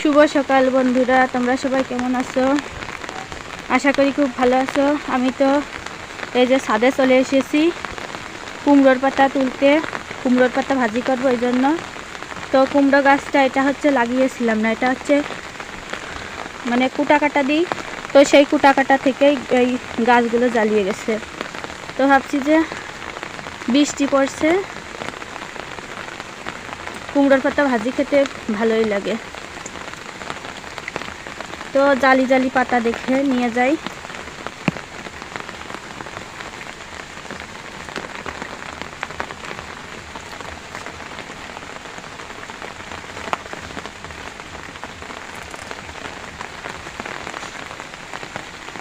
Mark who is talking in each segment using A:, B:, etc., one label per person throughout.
A: শুভ সকাল বন্ধুরা, তোমরা সবাই কেমন আছো? আশা করি খুব ভালো আছো। আমি তো এই যে ছাদে চলে এসেছি, কুমড়োর পাতা তুলতে, কুমড়োর পাতা ভাজি করব এই জন্য। তো কুমড়ো গাছটা, এটা হচ্ছে লাগিয়েছিলাম না, এটা হচ্ছে মানে কুটা কাটা দিই। তো সেই কুটা কাটা থেকেই এই গাছগুলো জ্বালিয়ে গেছে। তো ভাবছি যে বৃষ্টি পড়ছে, কুমড়োর পাতা ভাজি খেতে ভালোই লাগে। তো জালি জালি পাতা দেখে নিয়ে যাই।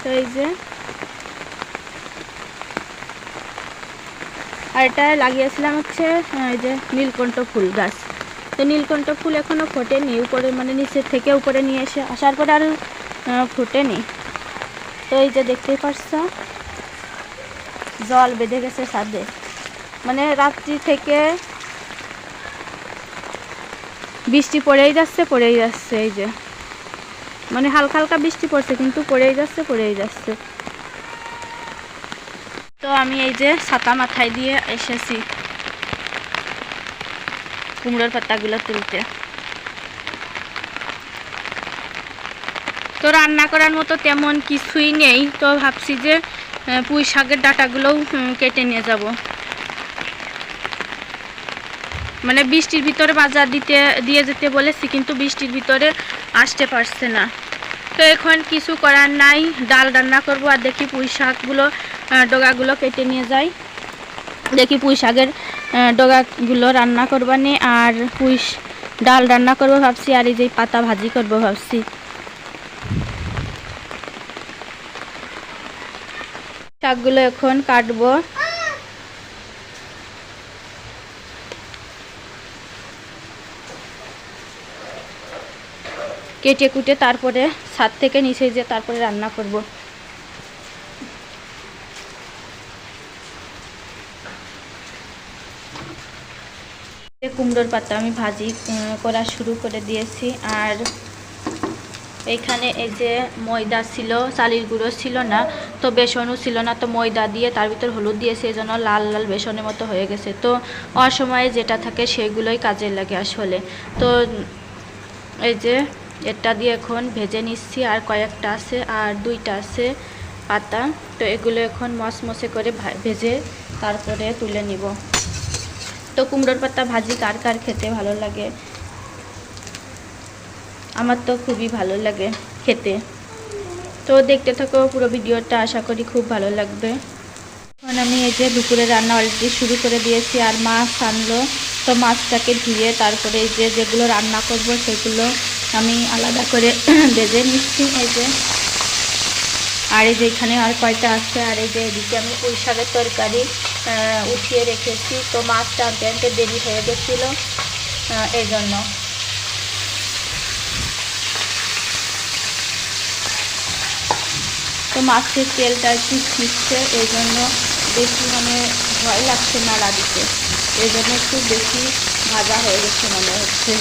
A: তো এই যে। আর এটা লাগিয়েছিলাম হচ্ছে এই যে নীলকণ্ঠ ফুল গাছ। তো নীলকণ্ঠ ফুল এখনও ফোটেনি, উপরে মানে নিচে থেকে উপরে নিয়ে এসে আসার পরে আর ফোটেনি। তো এই যে দেখতেই পারছ, জল বেঁধে গেছে ছাদে। মানে রাত্রি থেকে বৃষ্টি পড়েই যাচ্ছে পড়েই যাচ্ছে এই যে। মানে হালকা হালকা বৃষ্টি পড়ছে, কিন্তু পড়েই যাচ্ছে পড়েই যাচ্ছে। তো আমি এই যে ছাতা মাথায় দিয়ে এসেছি। কুমড়োর পাতাগুলো তুলতে। তো রান্না করার মতো তেমন কিছুই নেই। তো ভাবছি যে পুঁই শাকের ডাটাগুলোও কেটে নিয়ে যাব। মানে বৃষ্টির ভিতরে বাজার দিতে, দিয়ে যেতে বলেছি, কিন্তু বৃষ্টির ভিতরে আসতে পারছে না। তো এখন কিছু করার নাই, ডাল রান্না করব আর দেখি পুঁই শাকগুলো ডগাগুলো কেটে নিয়ে যাই। দেখি পুঁই শাকের ডগাগুলো রান্না করবানি আর পুঁই ডাল রান্না করব ভাবছি, আর এই যে পাতা ভাজি করব ভাবছি। শাকগুলো এখন কাটবো। কেটে কুটে তারপরে ছাদ থেকে নিচে যে তারপরে রান্না করব। কুমড়োর পাতা আমি ভাজি করা শুরু করে দিয়েছি। আর এইখানে এই যে ময়দা ছিল, চালির গুঁড়ো ছিল না, তো বেসনও ছিল না, তো ময়দা দিয়ে তার ভিতর হলুদ দিয়েছে এই জন্য লাল লাল বেসনের মতো হয়ে গেছে। তো অসময়ে যেটা থাকে সেগুলোই কাজে লাগে আসলে। তো এই যে এটা দিয়ে এখন ভেজে নিচ্ছি, আর কয়েকটা আছে, আর দুইটা আছে পাতা। তো এগুলো এখন মসমসে করে ভেজে তারপরে তুলে নিব। কুমড়োর পাতা ভাজি কার কার খেতে ভালো লাগে? আমার তো খুবই ভালো লাগে খেতে। তো দেখতে থাকো পুরো ভিডিওটা, আশা করি খুব ভালো লাগবে। এখন আমি এই যে দুপুরে রান্না অলরেডি শুরু করে দিয়েছি আর মাছ আনলো। তো মাছটাকে ধুয়ে তারপরে এই যে যেগুলো রান্না করব সেগুলো আমি আলাদা করে ভেজে নিচ্ছি এই যে। আর এই যে এখানে আর কয়টা আছে? আর এই যে এদিকে আমি পুঁই শাকের তরকারি উঠিয়ে রেখেছি। তো মাছটা আনতে আনতে দেরি হয়ে গেছিল। এই জন্য। তো মাছের তেলটা একটু ছিটছে, এই জন্য বেশি মানে ভয় লাগছে না দিতে। এই জন্য একটু বেশি ভাজা হয়ে গেছে মনে হচ্ছে।